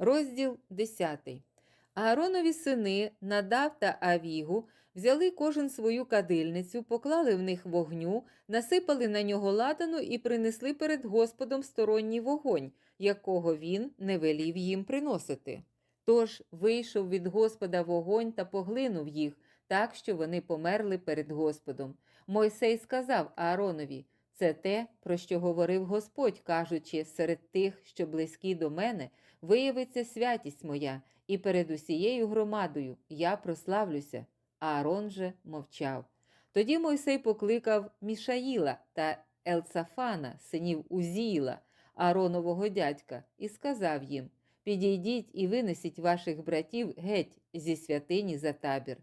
Розділ 10. Ааронові сини Надав та Авігу взяли кожен свою кадильницю, поклали в них вогню, насипали на нього ладану і принесли перед Господом сторонній вогонь, якого він не велів їм приносити. Тож вийшов від Господа вогонь та поглинув їх, так що вони померли перед Господом. Мойсей сказав Ааронові: це те, про що говорив Господь, кажучи, серед тих, що близькі до мене, виявиться святість моя, і перед усією громадою я прославлюся. Аарон же мовчав. Тоді Мойсей покликав Мішаїла та Елцафана, синів Узіїла, Ааронового дядька, і сказав їм: Підійдіть і винесіть ваших братів геть зі святині за табір.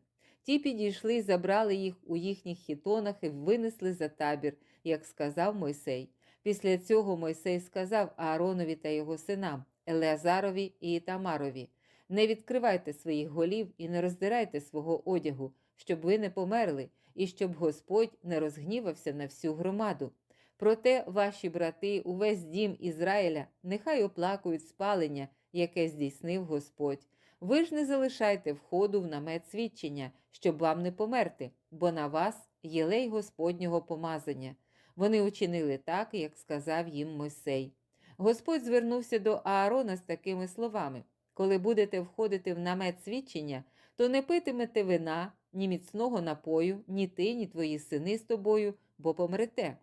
Ті підійшли, забрали їх у їхніх хітонах і винесли за табір, як сказав Мойсей. Після цього Мойсей сказав Ааронові та його синам, Елеазарові і Ітамарові: Не відкривайте своїх голів і не роздирайте свого одягу, щоб ви не померли, і щоб Господь не розгнівався на всю громаду. Проте ваші брати, увесь дім Ізраїля, нехай оплакують спалення, яке здійснив Господь. Ви ж не залишайте входу в намет свідчення, щоб вам не померти, бо на вас єлей Господнього помазання. Вони учинили так, як сказав їм Мойсей. Господь звернувся до Аарона з такими словами: Коли будете входити в намет свідчення, то не питимете вина, ні міцного напою, ні ти, ні твої сини з тобою, бо помрете.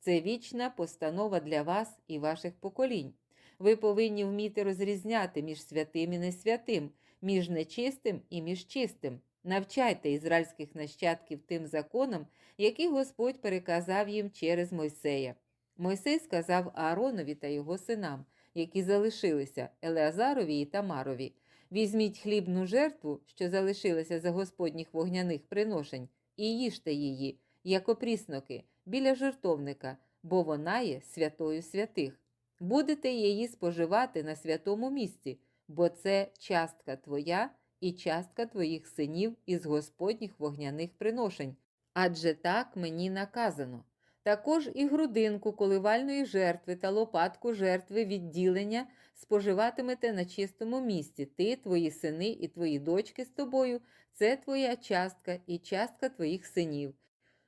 Це вічна постанова для вас і ваших поколінь. Ви повинні вміти розрізняти між святим і несвятим, між нечистим і між чистим. Навчайте ізраїльських нащадків тим законам, які Господь переказав їм через Мойсея. Мойсей сказав Ааронові та його синам, які залишилися Елеазарові і Тамарові: Візьміть хлібну жертву, що залишилася за Господніх вогняних приношень, і їжте її, як опрісноки, біля жертовника, бо вона є святою святих. Будете її споживати на святому місці, бо це частка твоя і частка твоїх синів із Господніх вогняних приношень, адже так мені наказано. Також і грудинку коливальної жертви та лопатку жертви відділення споживатимете на чистому місці. Ти, твої сини і твої дочки з тобою це твоя частка і частка твоїх синів.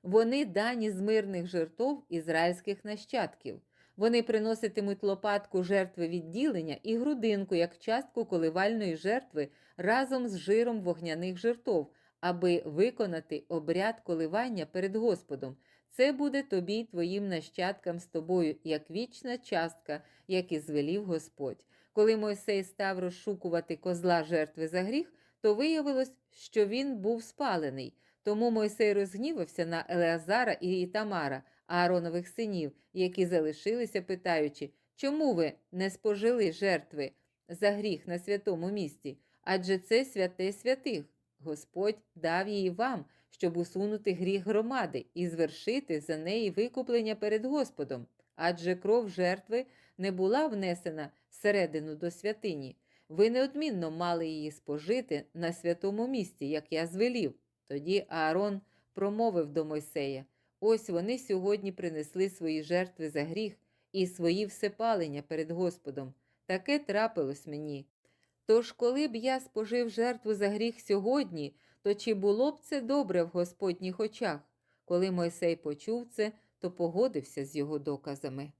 Вони дані з мирних жертов ізраїльських нащадків. Вони приноситимуть лопатку жертви відділення і грудинку як частку коливальної жертви разом з жиром вогняних жертов, аби виконати обряд коливання перед Господом. Це буде тобі й твоїм нащадкам з тобою, як вічна частка, як і звелів Господь. Коли Мойсей став розшукувати козла жертви за гріх, то виявилось, що він був спалений. Тому Мойсей розгнівався на Елеазара і Ітамара, Ааронових синів, які залишилися, питаючи, чому ви не спожили жертви за гріх на святому місці? Адже це святе святих. Господь дав її вам, щоб усунути гріх громади і звершити за неї викуплення перед Господом. Адже кров жертви не була внесена всередину до святині. Ви неодмінно мали її спожити на святому місці, як я звелів. Тоді Аарон промовив до Мойсея: Ось вони сьогодні принесли свої жертви за гріх і свої всепалення перед Господом. Таке трапилось мені. Тож, коли б я спожив жертву за гріх сьогодні, то чи було б це добре в Господніх очах? Коли Мойсей почув це, то погодився з його доказами.